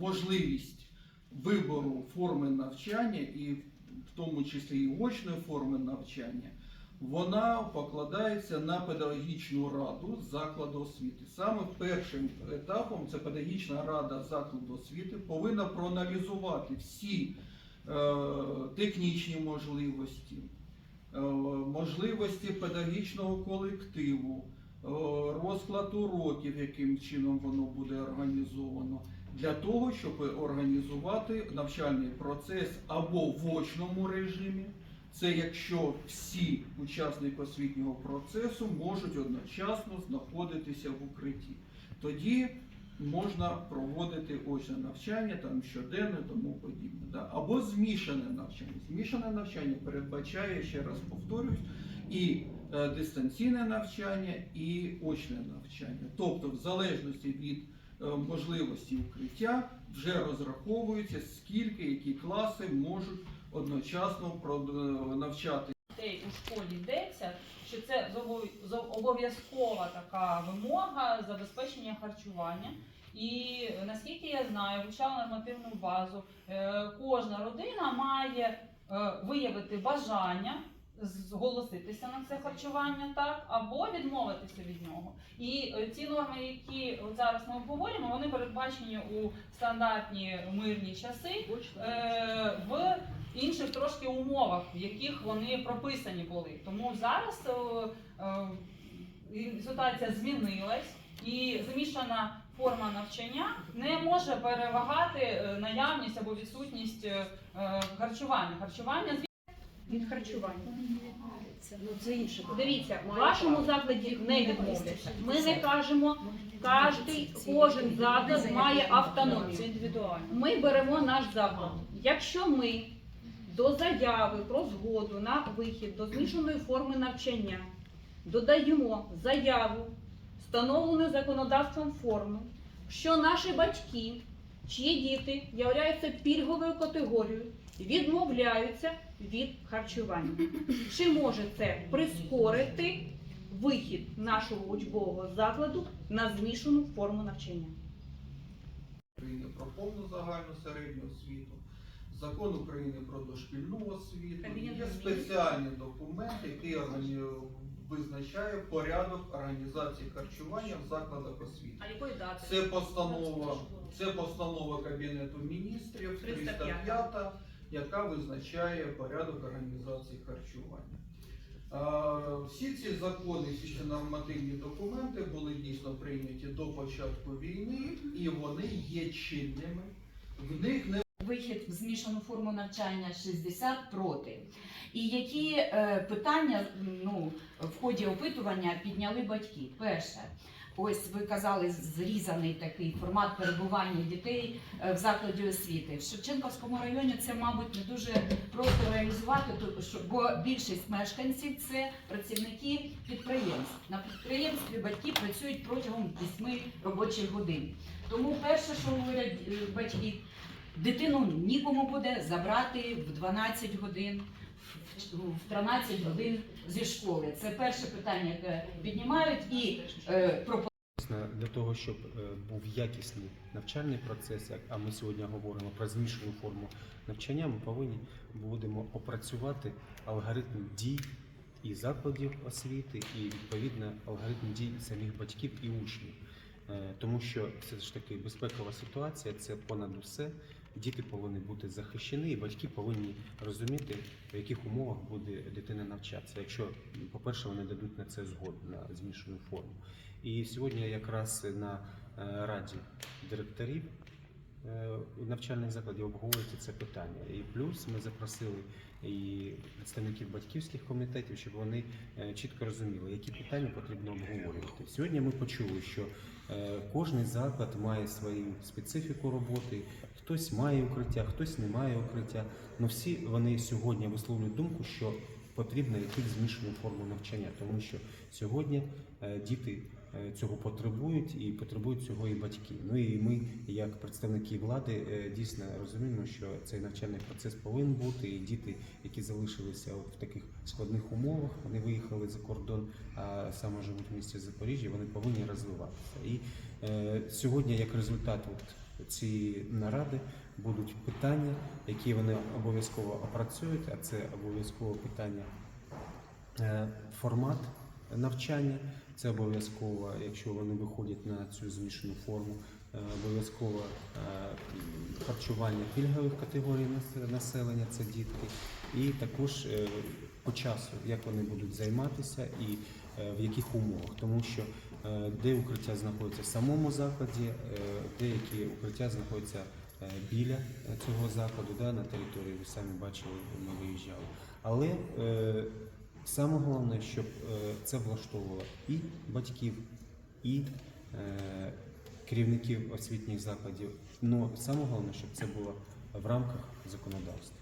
можливість вибору форми навчання і в тому числі і очної форми навчання, вона покладається на педагогічну раду закладу освіти. Саме першим етапом це педагогічна рада закладу освіти повинна проаналізувати всі е, технічні можливості, е, можливості педагогічного колективу, е, розклад уроків, яким чином воно буде організовано, для того, щоб організувати навчальний процес або в очному режимі. Це якщо всі учасники освітнього процесу можуть одночасно знаходитися в укритті. Тоді можна проводити очне навчання, там щоденно тому подібне. Да? Або змішане навчання. Змішане навчання передбачає, ще раз повторюсь, і е, дистанційне навчання, і очне навчання. Тобто, в залежності від можливості укриття вже розраховується, скільки, які класи можуть одночасно навчати. дітей у школі йдеться, що це обов'язкова така вимога забезпечення харчування. І наскільки я знаю, вивчала нормативну базу, е, кожна родина має е, виявити бажання зголоситися на це харчування, так або відмовитися від нього. І е, ці норми, які зараз ми обговорюємо, вони передбачені у стандартні мирні часи е, в інших трошки умовах, в яких вони прописані були. Тому зараз е, е, ситуація змінилась, і змішана форма навчання не може перевагати е, наявність або відсутність е, харчування. Харчування від харчування. Ну, це інше. Дивіться, в вашому закладі не відмовляться. Ми не кажемо, кожний, кожен заклад має Це автономію. індивідуально. Ми беремо наш заклад. Якщо ми до заяви про згоду на вихід до змішаної форми навчання додаємо заяву, встановлену законодавством форми, що наші батьки, чиї діти являються пільговою категорією, відмовляються від харчування. Чи може це прискорити вихід нашого учбового закладу на змішану форму навчання? України про повну загальну середню освіту, закон України про дошкільну освіту, є спеціальний документ, який визначає порядок організації харчування в закладах освіти. Це постанова, це постанова Кабінету міністрів 305, яка визначає порядок організації харчування. Всі ці закони, всі ці нормативні документи були дійсно прийняті до початку війни, і вони є чинними. В них не Вихід в змішану форму навчання 60 проти. І які е, питання ну, в ході опитування підняли батьки? Перше, ось ви казали, зрізаний такий формат перебування дітей е, в закладі освіти. В Шевченківському районі це, мабуть, не дуже просто реалізувати, бо більшість мешканців це працівники підприємств. На підприємстві батьки працюють протягом 8 робочих годин. Тому перше, що говорять е, батьки, дитину нікому буде забрати в 12 годин, в- в 13 годин зі школи. Це перше питання, яке піднімають і е, Власне, для того, щоб е, був якісний навчальний процес, а ми сьогодні говоримо про змішану форму навчання, ми повинні будемо опрацювати алгоритм дій і закладів освіти, і відповідно алгоритм дій самих батьків і учнів. Е, Тому що все ж таки безпекова ситуація це понад усе. Діти повинні бути захищені, і батьки повинні розуміти, в яких умовах буде дитина навчатися. Якщо, по-перше, вони дадуть на це згоду на змішану форму. І сьогодні якраз на е, раді директорів е, навчальних закладів обговорюється це питання. І плюс ми запросили і представників батьківських комітетів, щоб вони е, чітко розуміли, які питання потрібно обговорювати. Сьогодні ми почули, що кожний заклад має свою специфіку роботи, хтось має укриття, хтось не має укриття. але всі вони сьогодні висловлюють думку, що потрібно якусь змішану форму навчання, тому що сьогодні е, діти цього потребують і потребують цього і батьки. Ну і ми, як представники влади, е, дійсно розуміємо, що цей навчальний процес повинен бути, і діти, які залишилися в таких складних умовах, вони виїхали за кордон, а саме живуть в місті Запоріжжя, вони повинні розвиватися. І е, сьогодні, як результат от, цієї наради будуть питання, які вони обов'язково опрацюють, а це обов'язково питання е, формат навчання. Це обов'язково, якщо вони виходять на цю змішану форму, е, обов'язково е, харчування пільгових категорій населення, це дітки, і також е, по часу, як вони будуть займатися і в яких умовах, тому що де укриття знаходиться в самому закладі, деякі укриття знаходяться біля цього закладу, да, на території, ви самі бачили, ми виїжджали. Але саме головне, щоб е, це влаштовувало і батьків, і е, керівників освітніх закладів. Ну саме головне, щоб це було в рамках законодавства.